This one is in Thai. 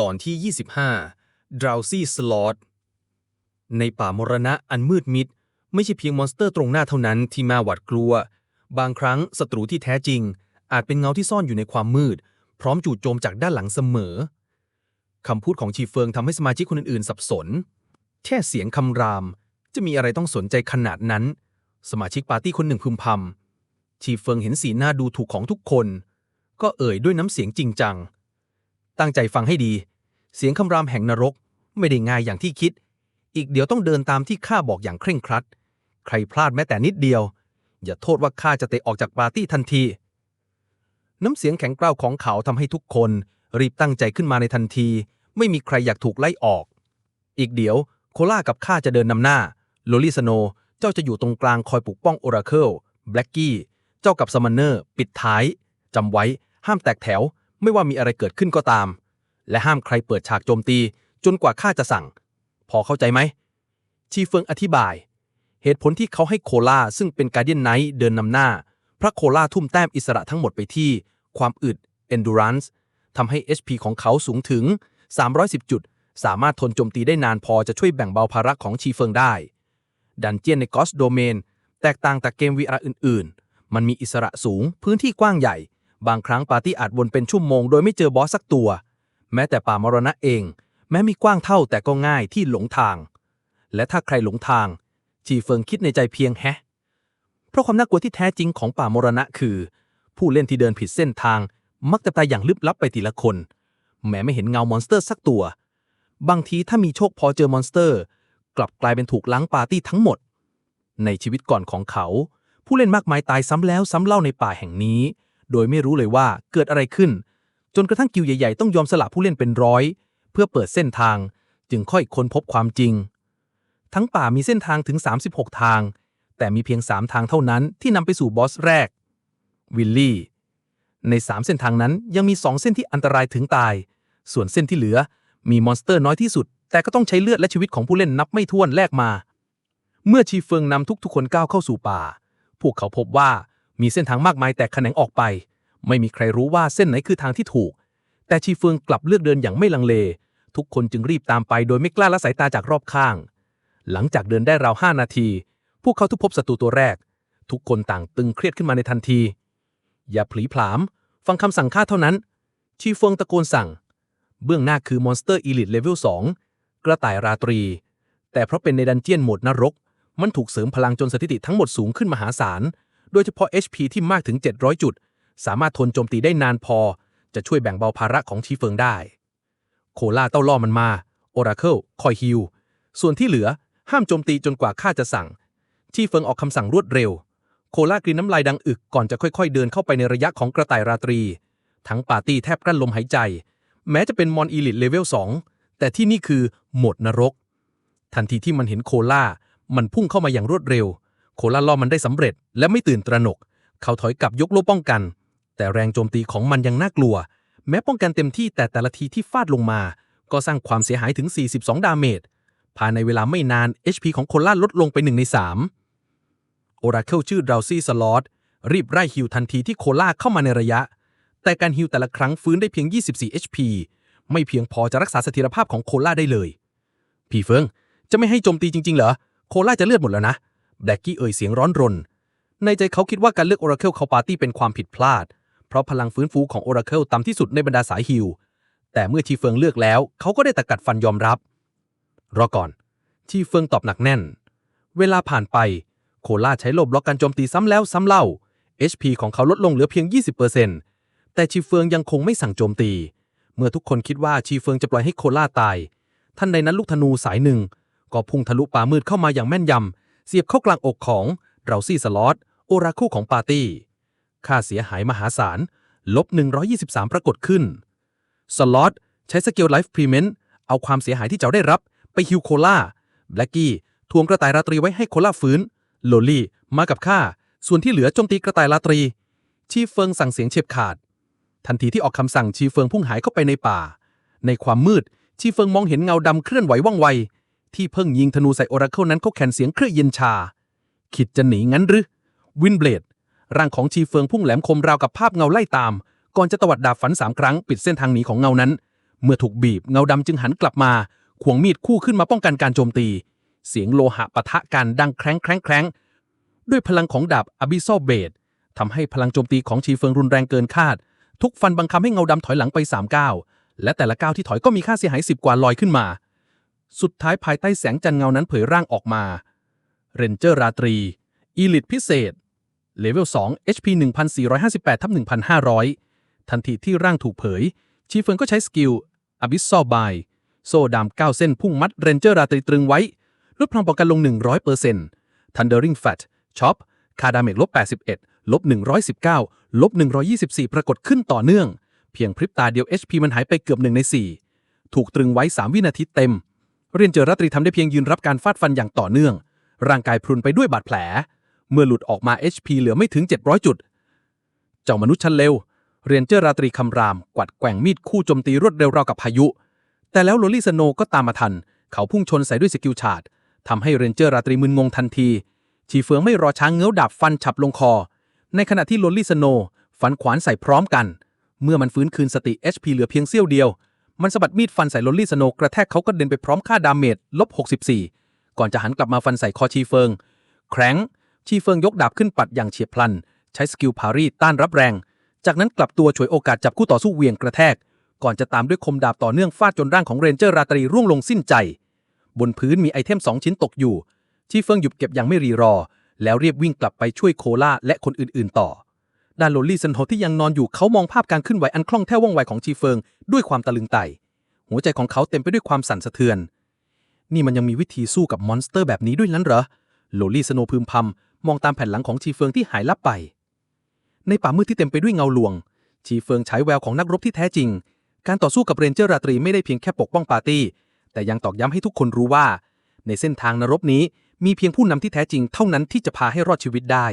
ตอนที่ 25 Drowsy Slot ในป่ามรณะอันมืดมิด ไม่ใช่เพียงมอนสเตอร์ตรงหน้าเท่านั้นที่มาหวาดกลัว บางครั้งศัตรูที่แท้จริง อาจเป็นเงาที่ซ่อนอยู่ในความมืด พร้อมจู่โจมจากด้านหลังเสมอ คำพูดของชีเฟิงทำให้สมาชิกคนอื่นๆ สับสน แค่เสียงคำราม จะมีอะไรต้องสนใจขนาดนั้น สมาชิกปาร์ตี้คนหนึ่งพึมพำชีเฟิงเห็นสีหน้าดูถูกของทุกคน ก็เอ่ยด้วยน้ำเสียงจริงจัง ตั้งใจฟังให้ดี เสียงคำรามแห่งนรกไม่ได้ง่ายอย่างที่คิด อีกเดี๋ยวต้องเดินตามที่ข้าบอกอย่างเคร่งครัด ใครพลาดแม้แต่นิดเดียว อย่าโทษว่าข้าจะเตะออกจากปาร์ตี้ทันที น้ำเสียงแข็งกร้าวของเขาทำให้ทุกคนรีบตั้งใจขึ้นมาในทันที ไม่มีใครอยากถูกไล่ออก อีกเดี๋ยวโคล่ากับข้าจะเดินนำหน้า โลลิสโน เจ้าจะอยู่ตรงกลางคอยปกป้องโอราเคิล แบล็กกี้ เจ้ากับซัมมอนเนอร์ ปิดท้าย จำไว้ ห้ามแตกแถว ไม่ว่ามีอะไรเกิดขึ้นก็ตาม และห้ามใครเปิดฉากโจมตี จนกว่าข้าจะสั่ง พอเข้าใจไหม ชีเฟิงอธิบาย เหตุผลที่เขาให้โคลาซึ่งเป็นการเดียนไนท์เดินนำหน้า พระโคลาทุ่มแต้มอิสระทั้งหมดไปที่ ความอึด endurance ทำให้ HP ของเขาสูงถึง 310 จุด สามารถทนโจมตีได้นานพอจะช่วยแบ่งเบาภาระของชีเฟิงได้ ดันเจียนใน Ghost Domain แตกต่างจากเกม VR อื่น ๆ มันมีอิสระสูง พื้นที่กว้างใหญ่ บางครั้งปาร์ตี้อาจวนเป็นชั่วโมงโดยไม่เจอบอสสักตัว แม้แต่ป่ามรณะเอง แม้มีกว้างเท่าแต่ก็ง่ายที่หลงทาง และถ้าใครหลงทางชีเฟิงคิดในใจเพียงแฮะ เพราะความน่ากลัวที่แท้จริงของป่ามรณะคือ ผู้เล่นที่เดินผิดเส้นทาง มักจะตายอย่างลึกลับไปทีละคน แม้ไม่เห็นเงามอนสเตอร์สักตัว บางทีถ้ามีโชคพอเจอมอนสเตอร์ กลับกลายเป็นถูกล้างปาร์ตี้ทั้งหมด ในชีวิตก่อนของเขา ผู้เล่นมากมายตายซ้ำแล้วซ้ำเล่าในป่าแห่งนี้ โดยไม่รู้เลยว่าเกิดอะไรขึ้น จนกระทั่งกิวใหญ่ๆ ต้องยอมสละผู้เล่นเป็นร้อย เพื่อเปิดเส้นทาง จึงค่อยค้นพบความจริง ทั้งป่ามีเส้นทางถึง 36 ทาง แต่มีเพียง 3 ทางเท่านั้นที่นำไปสู่บอสแรก วิลลี่ ใน 3 เส้นทางนั้นยังมี 2 เส้นที่อันตรายถึงตาย ส่วนเส้นที่เหลือมีมอนสเตอร์น้อยที่สุด แต่ก็ต้องใช้เลือดและชีวิตของผู้เล่นนับไม่ถ้วนแลกมา เมื่อชีเฟิงนำทุกๆคนก้าวเข้าสู่ป่า พวกเขาพบว่ามีเส้นทางมากมายแต่แขนงออกไป ไม่มีใครรู้ว่าเส้นไหนคือทางที่ถูก แต่ชีเฟิงกลับเลือกเดินอย่างไม่ลังเล ทุกคนจึงรีบตามไปโดยไม่กล้าละสายตาจากรอบข้าง หลังจากเดินได้ราวห้านาที พวกเขาทุกพบศัตรูตัวแรก ทุกคนต่างตึงเครียดขึ้นมาในทันที อย่าผลีผลาม ฟังคำสั่งข้าเท่านั้น ชีเฟิงตะโกนสั่ง เบื้องหน้าคือมอนสเตอร์อีลิทเลเวล2กระต่ายราตรี แต่เพราะเป็นในดันเจียนโหมดนรก มันถูกเสริมพลังจนสถิติทั้งหมดสูงขึ้นมหาศาล โดยเฉพาะ HP ที่มากถึง 700 จุด สามารถทนโจมตีได้นานพอ จะช่วยแบ่งเบาภาระของชีเฟิงได้ โคล่าเต้าล่อมันมา โอราเคิลคอยฮิลส่วนที่เหลือห้ามโจมตีจนกว่าข้าจะสั่ง ชีเฟิงออกคำสั่งรวดเร็ว โคล่ากรีนน้ำลายดังอึกก่อนจะค่อยๆ เดินเข้าไปในระยะของกระต่ายราตรี ทั้งปาร์ตี้แทบกลั้นลมหายใจ แม้จะเป็นมอนอีลิทเลเวล2แต่ที่นี่คือหมดนรก ทันทีที่มันเห็นโคล่า มันพุ่งเข้ามาอย่างรวดเร็ว โคล่าล่อมันได้สำเร็จและไม่ตื่นตระหนก เขาถอยกลับยกโล่ป้องกัน แต่แรงโจมตีของมันยังน่ากลัว แม้ป้องกันเต็มที่แต่แต่ละทีที่ฟาดลงมา ก็สร้างความเสียหายถึง 42 ดาเมจ ภายในเวลาไม่นาน HP ของโคล่าลดลงไปหนึ่งใน 3 โอราเคิลชื่อดราวซี่สลอตรีบไล่ฮิวทันทีที่โคล่าเข้ามาในระยะ แต่การฮิวแต่ละครั้งฟื้นได้เพียง 24 HP ไม่เพียงพอจะรักษาเสถียรภาพของโคล่าได้เลย พี่เฟิงจะไม่ให้โจมตีจริง ๆ เหรอ โคล่าจะเลือดหมดแล้วนะแบล็กกี้เอ่ยเสียงร้อนรน ในใจเขาคิดว่าการเลือกโอราเคิลเข้าปาร์ตี้เป็นความผิดพลาด เพราะพลังฟื้นฟูของโอราเคิลต่ำที่สุดในบรรดาสายฮิลแต่เมื่อชีเฟิงเลือกแล้ว เขาก็ได้ตะกัดฟันยอมรับ รอก่อนชีเฟิงตอบหนักแน่น เวลาผ่านไป โคล่าใช้โลบบล็อกการโจมตีซ้ำแล้วซ้ำเล่า HP ของเขาลดลงเหลือเพียง 20%แต่ชีเฟิงยังคงไม่สั่งโจมตี เมื่อทุกคนคิดว่าชีเฟิงจะปล่อยให้โคล่าตาย ท่านใดนั้นลูกธนูสายหนึ่ง ก็พุ่งทะลุป่ามืดเข้ามาอย่างแม่นยำ เสียบเข้ากลางอกของเราซี่สลอตโอราคู่ของปาร์ตี้ ค่าเสียหายมหาศาล ลบ 123 ปรากฏขึ้น สลอตใช้สกิลไลฟ์พรีเมนต์เอาความเสียหายที่เจ้าได้รับไปฮิวโคล่าแบล็กกี้ทวงกระต่ายราตรีไว้ให้โคล่าฟื้น โลลี่มากับข้า ส่วนที่เหลือโจมตีกระต่ายราตรี ชีเฟิงสั่งเสียงเฉียบขาด ทันทีที่ออกคำสั่งชีเฟิงพุ่งหายเข้าไปในป่า ในความมืด ชีเฟิงมองเห็นเงาดำเคลื่อนไหวว่องไว ที่เพิ่งยิงธนูใส่โอราเคิลนั้นเขาแขนเสียงเครื่อเย็นชาคิดจะหนีงั้นหรือ วินเบลด ร่างของชีเฟิงพุ่งแหลมคมราวกับภาพเงาไล่ตาม ก่อนจะตวัดดาบฝันสามครั้งปิดเส้นทางหนีของเงานั้น เมื่อถูกบีบเงาดำจึงหันกลับมาขวงมีดคู่ขึ้นมาป้องกันการโจมตี เสียงโลหะปะทะกันดังแคร้งแคร้งแคร้งด้วยพลังของดาบอบิซเบดทำให้พลังโจมตีของชีเฟิงรุนแรงเกินคาด ทุกฟันบังคับให้เงาดำถอยหลังไป3ก้าวและแต่ละก้าวที่ถอยก็มีค่าเสียหาย10กว่าลอยขึ้นมา สุดท้ายภายใต้แสงจันเงานั้นเผยร่างออกมา เรนเจอร์ราตรี อีลิทพิเศษ เลเวล 2 HP 1458ทับ1500 ทันทีที่ร่างถูกเผย ชีเฟิงก็ใช้สกิลอ b ิ s ซ a l บายโซ่ดาม9เส้นพุ่งมัดเรนเจอร์ราตรีตรึงไว้ ลดพลังป้องกันลง 100% Thundering Fat ช็อปคาดาเมจลบ81ลบ119ลบ124 ปรากฏขึ้นต่อเนื่อง เพียงพริบตาเดียว HP มันหายไปเกือบหนึ่งใน 4 ถูกตรึงไว้ 3 วินาทีเต็ม เรนเจอร์ราตรีทำได้เพียงยืนรับการฟาดฟันอย่างต่อเนื่อง ร่างกายพรุนไปด้วยบาดแผล เมื่อหลุดออกมา HP เหลือไม่ถึง 700 จุด เจ้ามนุษย์ชั้นเร็วเรนเจอร์ราตรีคำราม กวัดแกว่งมีดคู่โจมตีรวดเร็วราวกับพายุ แต่แล้วโรลลี่สโนก็ตามมาทัน เขาพุ่งชนใส่ด้วยสกิลชาร์ดทำให้เรนเจอร์ราตรีมึนงงทันที ชีเฟืองไม่รอช้างเงื้อดาบฟันฉับลงคอ ในขณะที่โรลลี่สโนฟันขวานใส่พร้อมกัน เมื่อมันฟื้นคืนสติ HP เหลือเพียงเสี้ยวเดียว มันสะบัดมีดฟันใส่โรลลี่สโนกระแทกเขาก็เดินไปพร้อมค่าดาเมจลบ 64 ก่อนจะหันกลับมาฟันใส่คอชีเฟิง แคร้ง ชีเฟิงยกดาบขึ้นปัดอย่างเฉียบพลัน ใช้สกิลพารีต้านรับแรง จากนั้นกลับตัวฉวยโอกาสจับคู่ต่อสู้เหวียงกระแทก ก่อนจะตามด้วยคมดาบต่อเนื่องฟาดจนร่างของเรนเจอร์ราตรีร่วงลงสิ้นใจ บนพื้นมีไอเทมสองชิ้นตกอยู่ ชีเฟิงหยุดเก็บอย่างไม่รีรอ แล้วเรียบวิ่งกลับไปช่วยโคล่าและคนอื่นๆ ต่อด้านโลลี่ซันโฮที่ยังนอนอยู่เขามองภาพการขึ้นไหวอันคล่องแคล่วว่องไวของชีเฟิงด้วยความตะลึงไตหัวใจของเขาเต็มไปด้วยความสั่นสะเทือน นี่มันยังมีวิธีสู้กับมอนสเตอร์แบบนี้ด้วยนั้นเหรอ โลลี่สโนพึมพำ มองตามแผ่นหลังของชีเฟิงที่หายลับไป ในป่ามืดที่เต็มไปด้วยเงาลวง ชีเฟิงใช้แววของนักรบที่แท้จริง การต่อสู้กับเรนเจอร์ราตรีไม่ได้เพียงแค่ปกป้องปาร์ตี้ แต่ยังตอกย้ำให้ทุกคนรู้ว่า ในเส้นทางนรบนี้มีเพียงผู้นำที่แท้จริงเท่านั้นที่จะพาให้รอดชีวิตได้